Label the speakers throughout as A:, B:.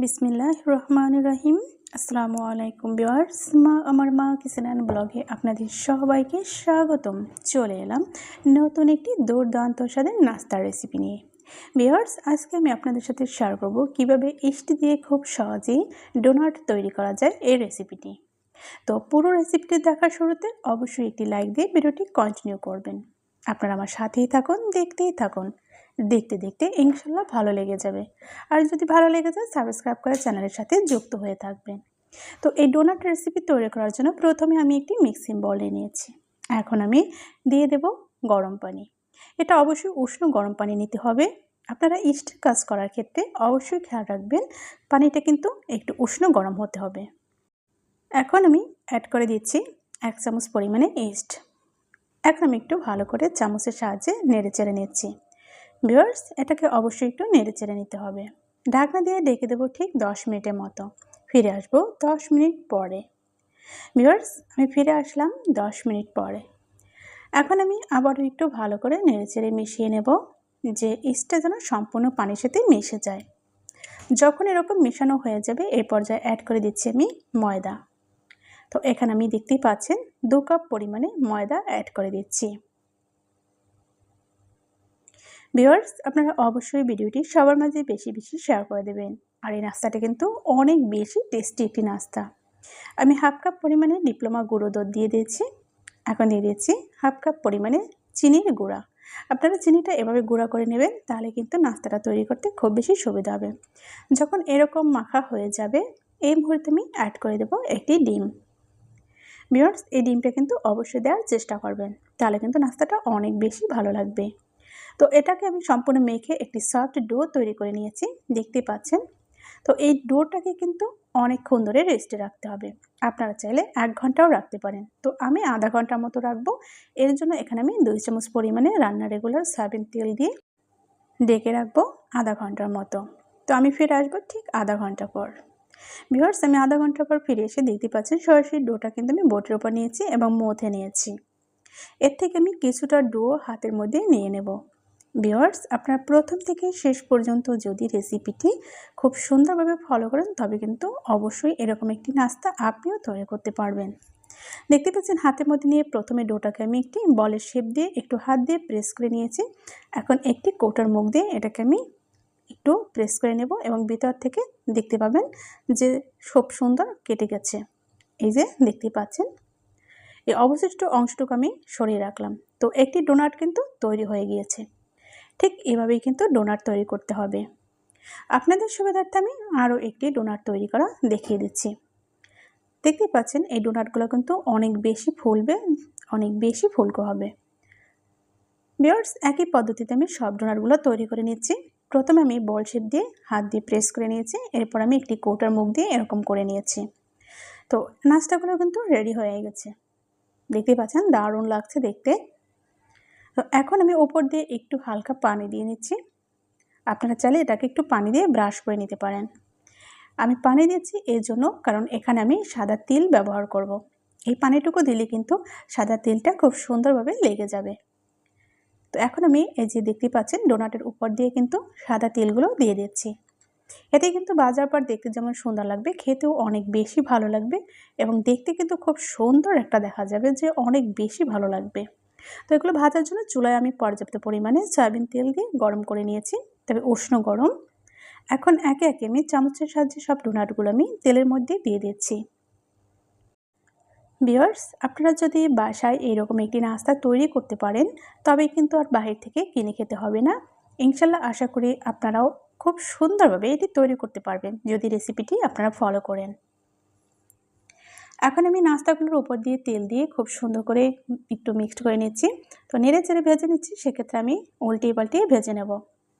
A: বিসমিল্লাহ রহমান রহিম আসসালামু আলাইকুম বিওয়ার্স মা, আমার মা অ্যান্ড ব্লগে আপনাদের সবাইকে স্বাগতম। চলে এলাম নতুন একটি দুর্দান্ত স্বাদের নাস্তার রেসিপি নিয়ে। বিওয়ার্স আজকে আমি আপনাদের সাথে শেয়ার করব কীভাবে ইস্টি দিয়ে খুব সহজেই ডোনাট তৈরি করা যায় এই রেসিপিটি তো পুরো রেসিপিটি দেখার শুরুতে অবশ্যই একটি লাইক দিয়ে ভিডিওটি কন্টিনিউ করবেন। আপনারা আমার সাথেই থাকুন, দেখতেই থাকুন। দেখতে দেখতে ইনশাল্লাহ ভালো লেগে যাবে। আর যদি ভালো লেগে যায় সাবস্ক্রাইব করে চ্যানেলের সাথে যুক্ত হয়ে থাকবেন। তো এই ডোনাট রেসিপি তৈরি করার জন্য প্রথমে আমি একটি মিক্সিং বলে নিয়েছি। এখন আমি দিয়ে দেব গরম পানি। এটা অবশ্যই উষ্ণ গরম পানি নিতে হবে। আপনারা ইস্টের কাজ করার ক্ষেত্রে অবশ্যই খেয়াল রাখবেন, পানিটা কিন্তু একটু উষ্ণ গরম হতে হবে। এখন আমি অ্যাড করে দিচ্ছি এক চামচ পরিমাণে ইস্ট এখন আমি একটু ভালো করে চামচের সাহায্যে নেড়ে চেড়ে নিচ্ছি। ভিউয়ার্স, এটাকে অবশ্যই একটু নেড়ে চেড়ে নিতে হবে। ঢাকনা দিয়ে ডেকে দেবো ঠিক দশ মিনিটের মতো। ফিরে আসব দশ মিনিট পরে। ভিউয়ার্স, আমি ফিরে আসলাম দশ মিনিট পরে। এখন আমি আবারও একটু ভালো করে নেড়ে চেড়ে মিশিয়ে নেব, যে ইস্টটা যেন সম্পূর্ণ পানির সাথে মিশে যায়। যখন এরকম মেশানো হয়ে যাবে এই পর্যায়ে অ্যাড করে দিচ্ছি আমি ময়দা। তো এখানে আমি দেখতেই পাচ্ছেন, দু কাপ পরিমাণে ময়দা অ্যাড করে দিচ্ছি। ভিওয়ার্স আপনারা অবশ্যই ভিডিওটি সবার মাঝে বেশি বেশি শেয়ার করে দেবেন। আর এই নাস্তাটা কিন্তু অনেক বেশি টেস্টি একটি নাস্তা। আমি হাফ কাপ পরিমাণে ডিপ্লোমা গুঁড়ো দুধ দিয়ে দিয়েছি। এখন দিয়ে দিয়েছি হাফ কাপ পরিমাণে চিনির গুঁড়া। আপনারা চিনিটা এভাবে গুঁড়া করে নেবেন, তাহলে কিন্তু নাস্তাটা তৈরি করতে খুব বেশি সুবিধা হবে। যখন এরকম মাখা হয়ে যাবে, এই মুহূর্তে আমি অ্যাড করে দেবো একটি ডিম। বিয়ার্স এই ডিমটা কিন্তু অবশ্যই দেওয়ার চেষ্টা করবেন, তাহলে কিন্তু নাস্তাটা অনেক বেশি ভালো লাগবে। তো এটাকে আমি সম্পূর্ণ মেখে একটি সফট ডো তৈরি করে নিয়েছি, দেখতে পাচ্ছেন? তো এই ডোটাকে কিন্তু অনেকক্ষণ ধরে রেস্টে রাখতে হবে। আপনারা চাইলে এক ঘন্টাও রাখতে পারেন। তো আমি আধা ঘণ্টার মতো রাখব। এর জন্য এখানে আমি দুই চামচ পরিমাণে রান্না রেগুলার সয়াবিন তেল দিয়ে ডেকে রাখব আধা ঘণ্টার মতো। তো আমি ফিরে আসব ঠিক আধা ঘণ্টা পর। ভিওয়ার্স আমি আধা ঘণ্টা পর ফিরে এসে দেখতে পাচ্ছেন সরাসরি ডোটা কিন্তু আমি বোটের ওপর নিয়েছি এবং মথে নিয়েছি। এর থেকে আমি কিছুটা ডো হাতের মধ্যে নিয়ে নেব। ভিওয়ার্স আপনার প্রথম থেকে শেষ পর্যন্ত যদি রেসিপিটি খুব সুন্দরভাবে ফলো করেন, তবে কিন্তু অবশ্যই এরকম একটি নাস্তা আপনিও তৈরি করতে পারবেন। দেখতে পাচ্ছেন, হাতের মধ্যে নিয়ে প্রথমে ডোটাকে আমি একটি বলের শেপ দিয়ে একটু হাত দিয়ে প্রেস করে নিয়েছি। এখন একটি কোটার মুখ দিয়ে এটাকে আমি একটু প্রেস করে নেব এবং ভিতর থেকে দেখতে পাবেন যে খুব সুন্দর কেটে গেছে। এই যে দেখতে পাচ্ছেন, এই অবশিষ্ট অংশটুকু আমি সরিয়ে রাখলাম। তো একটি ডোনাট কিন্তু তৈরি হয়ে গিয়েছে। ঠিক এভাবেই কিন্তু ডোনাট তৈরি করতে হবে। আপনাদের সুবিধার্থে আমি আরও একটি ডোনাট তৈরি করা দেখিয়ে দিচ্ছি। দেখতে পাচ্ছেন, এই ডোনাটগুলো কিন্তু অনেক বেশি ফুলবে, অনেক বেশি ফুলকো হবে। বিয়ার্স একই পদ্ধতিতে আমি সব ডোনারগুলো তৈরি করে নিচ্ছি। প্রথমে আমি বল শেপ দিয়ে হাত দিয়ে প্রেস করে নিয়েছি, এরপর আমি একটি কৌটার মুখ দিয়ে এরকম করে নিয়েছি। তো নাস্তাগুলো কিন্তু রেডি হয়ে গেছে। দেখতে পাচ্ছেন, দারুণ লাগছে দেখতে। তো এখন আমি ওপর দিয়ে একটু হালকা পানি দিয়ে নিচ্ছি। আপনারা চাইলে এটাকে একটু পানি দিয়ে ব্রাশ করে নিতে পারেন। আমি পানি দিচ্ছি এর জন্য কারণ এখানে আমি সাদা তিল ব্যবহার করব। এই পানিটুকু দিলে কিন্তু সাদা তিলটা খুব সুন্দরভাবে লেগে যাবে। তো এখন আমি এই যে দেখতে পাচ্ছেন ডোনাটের উপর দিয়ে কিন্তু সাদা তিলগুলো দিয়ে দিচ্ছি। এতে কিন্তু বাজার পর দেখতে যেমন সুন্দর লাগবে, খেতেও অনেক বেশি ভালো লাগবে এবং দেখতে কিন্তু খুব সুন্দর একটা দেখা যাবে যে অনেক বেশি ভালো লাগবে। তো এগুলো ভাজার জন্য চুলায় আমি পর্যাপ্ত পরিমাণে সয়াবিন তেল দিয়ে গরম করে নিয়েছি, তবে উষ্ণ গরম। এখন একে একে আমি চামচের সাহায্যে সব ডোনাটগুলো আমি তেলের মধ্যে দিয়ে দিচ্ছি। বিয়ার্স আপনারা যদি বাসায় এইরকম একটি নাস্তা তৈরি করতে পারেন তবে কিন্তু আর বাহির থেকে কিনে খেতে হবে না। ইনশাল্লাহ আশা করি আপনারাও খুব সুন্দরভাবে এটি তৈরি করতে পারবেন, যদি রেসিপিটি আপনারা ফলো করেন। এখন আমি নাস্তাগুলোর উপর দিয়ে তেল দিয়ে খুব সুন্দর করে একটু মিক্সড করে নিচ্ছি। তো নেড়ে চেড়ে ভেজে নিচ্ছি, সেক্ষেত্রে আমি উল্টিয়ে পাল্টিয়ে ভেজে নেব।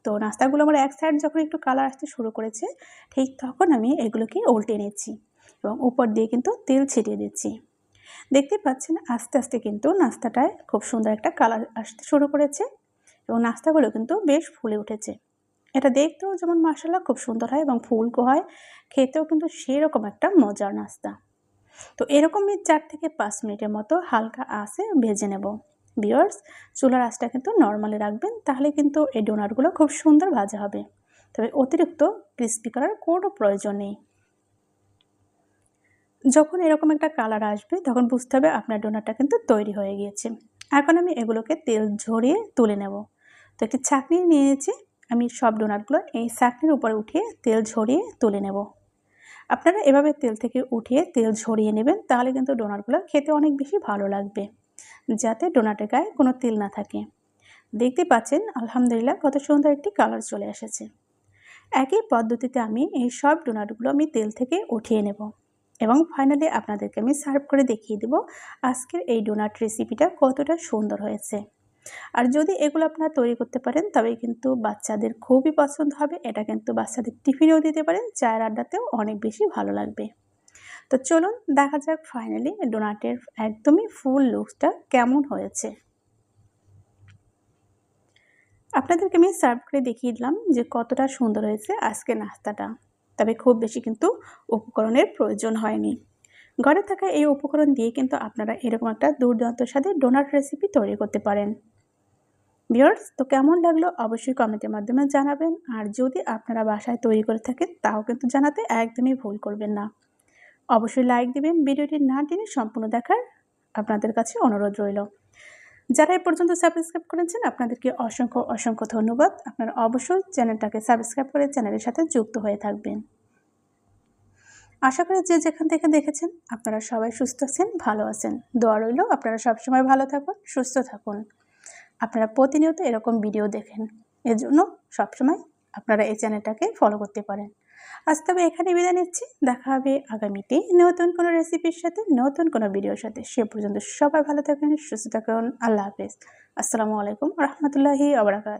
A: তো নাস্তাগুলো আমার এক সাইড যখন একটু কালার আসতে শুরু করেছে, ঠিক তখন আমি এগুলোকে উল্টে নিচ্ছি এবং উপর দিয়ে কিন্তু তেল ছিটিয়ে দিচ্ছি। দেখতে পাচ্ছেন, আস্তে আস্তে কিন্তু নাস্তাটায় খুব সুন্দর একটা কালার আসতে শুরু করেছে এবং নাস্তাগুলো কিন্তু বেশ ফুলে উঠেছে। এটা দেখতেও যেমন মশলা খুব সুন্দর হয় এবং ফুলকো হয়, খেতেও কিন্তু সেরকম একটা মজার নাস্তা। তো এরকমই চার থেকে পাঁচ মিনিটের মতো হালকা আসে ভেজে নেব। বিয়ার্স চুলার আঁচটা কিন্তু নর্মালি রাখবেন, তাহলে কিন্তু এই ডোনাটগুলো খুব সুন্দর ভাজা হবে। তবে অতিরিক্ত ক্রিস্পি করার কোনো প্রয়োজন নেই। যখন এরকম একটা কালার আসবে, তখন বুঝতে হবে আপনার ডোনাটটা কিন্তু তৈরি হয়ে গিয়েছে। এখন আমি এগুলোকে তেল ঝরিয়ে তুলে নেব। তো একটি ছাঁকনি নিয়ে নিয়েছি, আমি সব ডোনাটগুলো এই ছাঁকনির উপরে উঠিয়ে তেল ঝরিয়ে তুলে নেব। আপনারা এভাবে তেল থেকে উঠিয়ে তেল ঝরিয়ে নেবেন, তাহলে কিন্তু ডোনাটগুলো খেতে অনেক বেশি ভালো লাগবে, যাতে ডোনাটের গায়ে কোনো তেল না থাকে। দেখতে পাচ্ছেন, আলহামদুলিল্লাহ কত সুন্দর একটি কালার চলে এসেছে। একই পদ্ধতিতে আমি এই সব ডোনাটগুলো আমি তেল থেকে উঠিয়ে নেব এবং ফাইনালি আপনাদেরকে আমি সার্ভ করে দেখিয়ে দেব আজকের এই ডোনাট রেসিপিটা কতটা সুন্দর হয়েছে। আর যদি এগুলো আপনারা তৈরি করতে পারেন, তবে কিন্তু বাচ্চাদের খুবই পছন্দ হবে। এটা কিন্তু বাচ্চাদের টিফিনেও দিতে পারেন, চায়ের আড্ডাতেও অনেক বেশি ভালো লাগবে। তো চলুন, দেখা যাক ফাইনালি ডোনাটের একদমই ফুল লুকসটা কেমন হয়েছে। আপনাদেরকে আমি সার্ভ করে দেখিয়ে দিলাম যে কতটা সুন্দর হয়েছে আজকে নাস্তাটা। তবে খুব বেশি কিন্তু উপকরণের প্রয়োজন হয়নি। ঘরে থাকা এই উপকরণ দিয়ে কিন্তু আপনারা এরকম একটা দুর্দান্ত স্বাদে ডোনাট রেসিপি তৈরি করতে পারেন। বিয়ার্স তো কেমন লাগল অবশ্যই কমেন্টের মাধ্যমে জানাবেন। আর যদি আপনারা বাসায় তৈরি করে থাকেন, তাও কিন্তু জানাতে একদমই ভুল করবেন না। অবশ্যই লাইক দিবেন, ভিডিওটি না টেনে সম্পূর্ণ দেখার আপনাদের কাছে অনুরোধ রইল। যারা এ পর্যন্ত সাবস্ক্রাইব করেছেন, আপনাদেরকে অসংখ্য অসংখ্য ধন্যবাদ। আপনারা অবশ্যই চ্যানেলটাকে সাবস্ক্রাইব করে চ্যানেলের সাথে যুক্ত হয়ে থাকবেন। আশা করি যে যেখান থেকে দেখেছেন, আপনারা সবাই সুস্থ আছেন, ভালো আছেন। দোয়া রইল, আপনারা সবসময় ভালো থাকুন, সুস্থ থাকুন। আপনারা প্রতিনিয়ত এরকম ভিডিও দেখেন। এজন্য সবসময় আপনারা এই চ্যানেলটাকে ফলো করতে পারেন। আজ তবে এখানে বিদায় নিচ্ছি। দেখা হবে আগামীতে নতুন কোনো রেসিপির সাথে, নতুন কোনো ভিডিওর সাথে। সে পর্যন্ত সবাই ভালো থাকেন, সুস্থ থাকুন। আল্লাহ হাফেজ। আসসালামু আলাইকুম রহমতুল্লাহি আবরাকাত